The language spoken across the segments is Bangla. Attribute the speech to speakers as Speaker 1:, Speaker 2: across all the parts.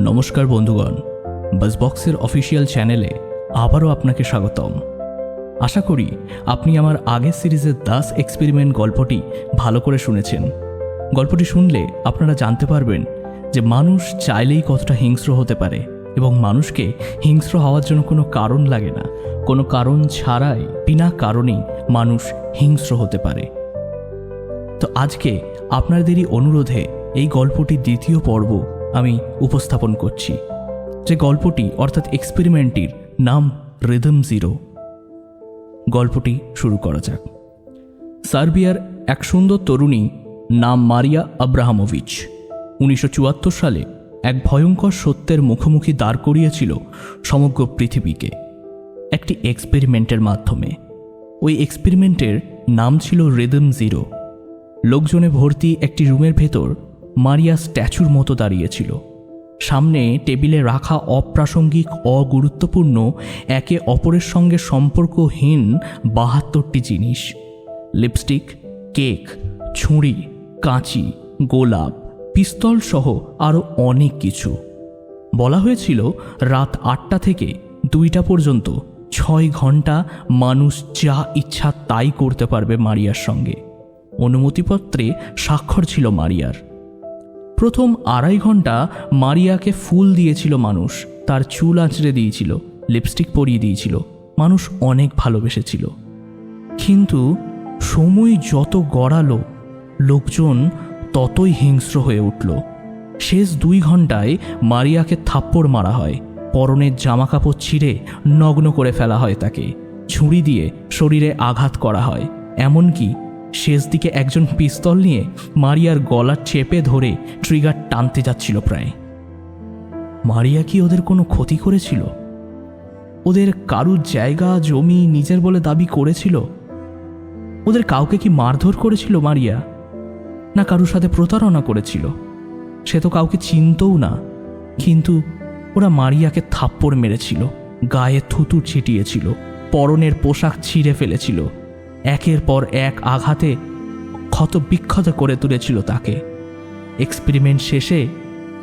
Speaker 1: নমস্কার বন্ধুগণ বাসবক্সের অফিসিয়াল চ্যানেলে আবারও আপনাকে স্বাগতম। আশা করি আপনি আমার আগের সিরিজের দাস এক্সপেরিমেন্ট গল্পটি ভালো করে শুনেছেন। গল্পটি শুনলে আপনারা জানতে পারবেন যে মানুষ চাইলেই কতটা হিংস্র হতে পারে এবং মানুষকে হিংস্র হওয়ার জন্য কোনো কারণ লাগে না। কোনো কারণ ছাড়াই বিনা কারণেই মানুষ হিংস্র হতে পারে। তো আজকে আপনাদেরই অনুরোধে এই গল্পটির দ্বিতীয় পর্ব আমি উপস্থাপন করছি। যে গল্পটি, অর্থাৎ এক্সপেরিমেন্টটির নাম রিদম জিরো। গল্পটি শুরু করা যাক। সার্বিয়ার এক সুন্দর তরুণী নাম মারিয়া আব্রাহামোভিচ উনিশশো চুয়াত্তর সালে এক ভয়ঙ্কর সত্যের মুখোমুখি দাঁড় করিয়েছিল সমগ্র পৃথিবীকে। একটি এক্সপেরিমেন্টের মাধ্যমে। ওই এক্সপেরিমেন্টের নাম ছিল রিদম জিরো। লোকজনে ভর্তি একটি রুমের ভেতর মারিয়া স্ট্যাচুর মতো দাঁড়িয়েছিল। সামনে টেবিলে রাখা অপ্রাসঙ্গিক, অগুরুত্বপূর্ণ, একে অপরের সঙ্গে সম্পর্কহীন বাহাত্তরটি জিনিস। লিপস্টিক, কেক ছুরি কাঁচি, গোলাপ, পিস্তল সহ আরও অনেক কিছু। বলা হয়েছিল, রাত আটটা থেকে দুইটা পর্যন্ত ছয় ঘণ্টা মানুষ যা ইচ্ছা তাই করতে পারবে মারিয়ার সঙ্গে। অনুমতিপত্রে স্বাক্ষর ছিল মারিয়ার। প্রথম আড়াই ঘণ্টা মারিয়াকে ফুল দিয়েছিল মানুষ, তার চুল আঁচড়ে দিয়েছিল, লিপস্টিক পরিয়ে দিয়েছিল, মানুষ অনেক ভালোবেসেছিল। কিন্তু সময় যত গড়ালো, লোকজন ততই হিংস্র হয়ে উঠল। শেষ দুই ঘন্টায় মারিয়াকে থাপ্পড় মারা হয়, পরনের জামাকাপড় ছিঁড়ে নগ্ন করে ফেলা হয় তাকে, ছুরি দিয়ে শরীরে আঘাত করা হয়, এমনকি শেষ দিকে একজন পিস্তল নিয়ে মারিয়ার গলা চেপে ধরে ট্রিগার টানতে যাচ্ছিল প্রায়। মারিয়া কি ওদের কোনো ক্ষতি করেছিল? ওদের কারুর জায়গা, জমি নিজের বলে দাবি করেছিল? ওদের কাউকে কি মারধর করেছিল মারিয়া? না কারুর সাথে প্রতারণা করেছিল? সে তো কাউকে চিনতও না। কিন্তু ওরা মারিয়াকে থাপ্পড় মেরেছিল, গায়ে থুতু ছিটিয়েছিল, পরনের পোশাক ছিঁড়ে ফেলেছিল। একের পর এক আঘাতে ক্ষত বিক্ষত করে তুলেছিল তাকে। এক্সপেরিমেন্ট শেষে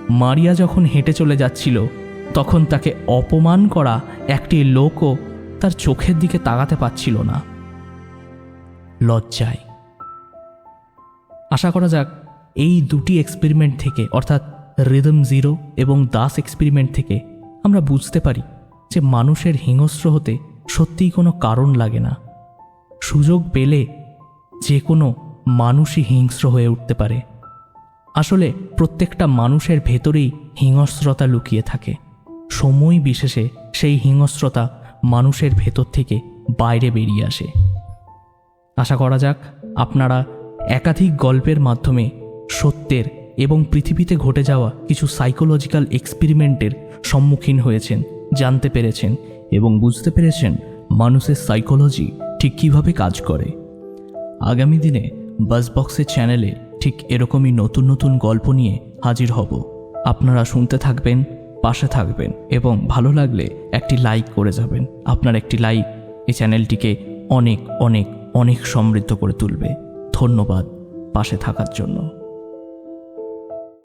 Speaker 1: মারিয়া যখন হেঁটে চলে যাচ্ছিল, তখন তাকে অপমান করা একটি লোকও তার চোখের দিকে তাকাতে পারছিল না। লজ্জায়। আশা করা যাক, এই দুটি এক্সপেরিমেন্ট থেকে, অর্থাৎ রিদম জিরো এবং দাস এক্সপেরিমেন্ট থেকে, আমরা বুঝতে পারি যে মানুষের হিংস্র হতে সত্যিই কোনো কারণ লাগে না। সুযোগ পেলে যে কোনো মানুষই হিংস্র হয়ে উঠতে পারে। আসলে প্রত্যেকটা মানুষের ভেতরেই হিংস্রতা লুকিয়ে থাকে। সময় বিশেষে সেই হিংস্রতা মানুষের ভেতর থেকে বাইরে বেরিয়ে আসে। আশা করা যাক আপনারা একাধিক গল্পের মাধ্যমে সত্যের এবং পৃথিবীতে ঘটে যাওয়া কিছু সাইকোলজিক্যাল এক্সপেরিমেন্টের সম্মুখীন হয়েছেন, জানতে পেরেছেন এবং বুঝতে পেরেছেন মানুষের সাইকোলজি ঠিক কীভাবে কাজ করে? আগামী দিনে বাসবক্সের চ্যানেলে ঠিক এরকমই নতুন নতুন গল্প নিয়ে হাজির হব। আপনারা শুনতে থাকবেন, পাশে থাকবেন এবং ভালো লাগলে একটি লাইক করে যাবেন। আপনার একটি লাইক এই চ্যানেলটিকে অনেক অনেক অনেক সমৃদ্ধ করে তুলবে। ধন্যবাদ পাশে থাকার জন্য।